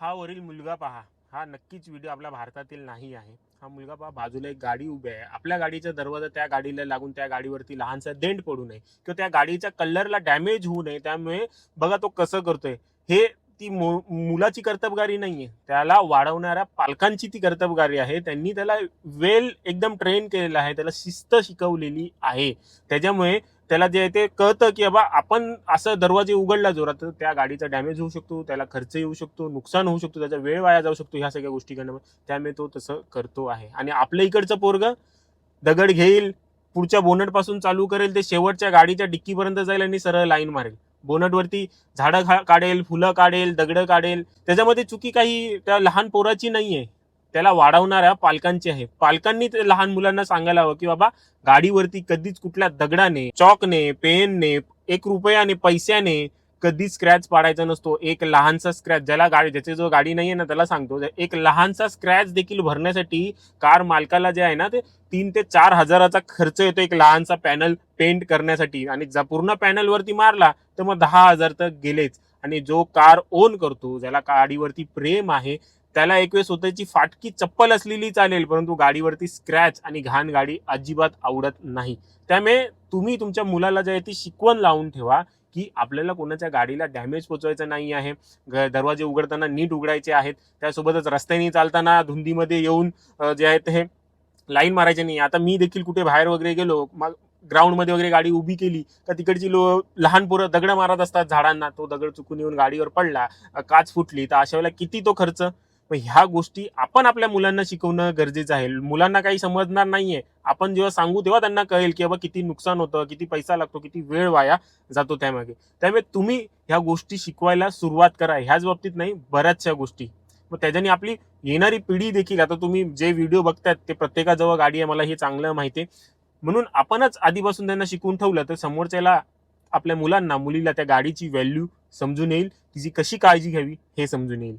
हा वरील मुलगा पहा. हा नक्कीच व्हिडिओ आपल्या भारतातील नाही आहे. हा मुलगा पहा बाजूला एक गाडी उभी आहे. आपल्या गाडीचा दरवाजा त्या गाडीला लागून त्या गाडीवरती लहानसा देंट पडू नये. किंवा त्या गाडीच्या कलरला डॅमेज होऊ नये. त्यामुळे बघा तो कसं करतोय. हे ती मु- मुलाची कर्तबगारी नाही आहे त्याला वाढवणाऱ्या पालकांची ती कर्तबगारी आहे. त्यांनी त्याला वेल एकदम ट्रेन केलेलं आहे. त्याला शिस्त शिकवलेली आहे. त्याच्यामुळे त्याला जे आहे ते कळतं की बाबा आपण असं दरवाजे उघडला जोरात तर त्या गाडीचा डॅमेज होऊ शकतो त्याला खर्च येऊ शकतो नुकसान होऊ शकतो त्याचा वेळ वाया जाऊ शकतो ह्या सगळ्या गोष्टी करणं त्यामुळे तो तसं करतो आहे. आणि आपल्या इकडचं पोरग दगड घेईल पुढच्या बोनटपासून चालू करेल ते शेवटच्या गाडीच्या डिक्कीपर्यंत जाईल आणि सरळ लाईन मारेल. बोनटवरती झाडं काढेल फुलं काढेल दगडं काढेल. त्याच्यामध्ये चुकी काही त्या लहान पोराची नाहीये. त्याला वाढवणाऱ्या पालकांची आहे. पालकांनी लहान मुलांना सांगायला हवं की बाबा गाडीवरती कधीच कुठल्या दगडाने चॉकने पेनने एक रुपयाने पैशाने कधी स्क्रॅच पाडायचा नसतो. एक लहानसा स्क्रॅच ज्याला गाडी ज्याची जो गाडी नाही आहे ना त्याला सांगतो. एक लहानसा स्क्रॅच देखील भरण्यासाठी कार मालकाला जे आहे ना ते तीन ते चार हजाराचा खर्च येतो एक लहानसा पॅनल पेंट करण्यासाठी. आणि जर पूर्ण पॅनलवरती मारला तर मग दहा हजार तर गेलेच. आणि जो कार ओन करतो ज्याला गाडीवरती प्रेम आहे त्याला एक वेळ स्वतःची फाटकी चप्पल असलेली चालेल परंतु गाडीवरती स्क्रॅच आणि घाण गाडी अजिबात आवडत नाही. त्यामुळे तुम्ही तुमच्या मुलाला जे आहे ती शिकवण लावून ठेवा. की आपल्याला कोणाच्या गाडीला डॅमेज पोचवायचं नाही आहे. ग- दरवाजे उघडताना नीट उघडायचे आहेत. त्यासोबतच रस्त्याने चालताना धुंदीमध्ये येऊन जे आहे ते लाईन मारायचे नाही. आता मी देखील कुठे बाहेर वगैरे गेलो मग ग्राउंडमध्ये वगैरे गाडी उभी केली तर तिकडची लो लहान पोरं दगड मारत असतात झाडांना. तो दगड चुकून येऊन गाडीवर पडला काच फुटली. तर अशा वेळेला किती तो खर्च? ह्या गोष्टी आपण आपल्या मुलांना शिकवणं गरजेचं आहे. मुलांना काही समजणार नाहीये. आपण जेव्हा सांगू तेव्हा त्यांना कळेल की बाबा किती नुकसान होतं किती पैसा लागतो किती वेळ वाया जातो त्यामागे. त्यामुळे तुम्ही ह्या गोष्टी शिकवायला सुरुवात करा. ह्याच बाबतीत नाही बऱ्याचशा गोष्टी. मग त्याच्याने आपली येणारी पिढी देखील आता तुम्ही जे व्हिडिओ बघतात ते प्रत्येकाजवळ गाडी आहे मला हे चांगलं माहिती आहे. म्हणून आपणच आधीपासून त्यांना शिकवून ठेवलं तर समोरच्याला आपल्या मुलांना मुलीला त्या गाडीची व्हॅल्यू समजून येईल. तिची कशी काळजी घ्यावी हे समजून येईल.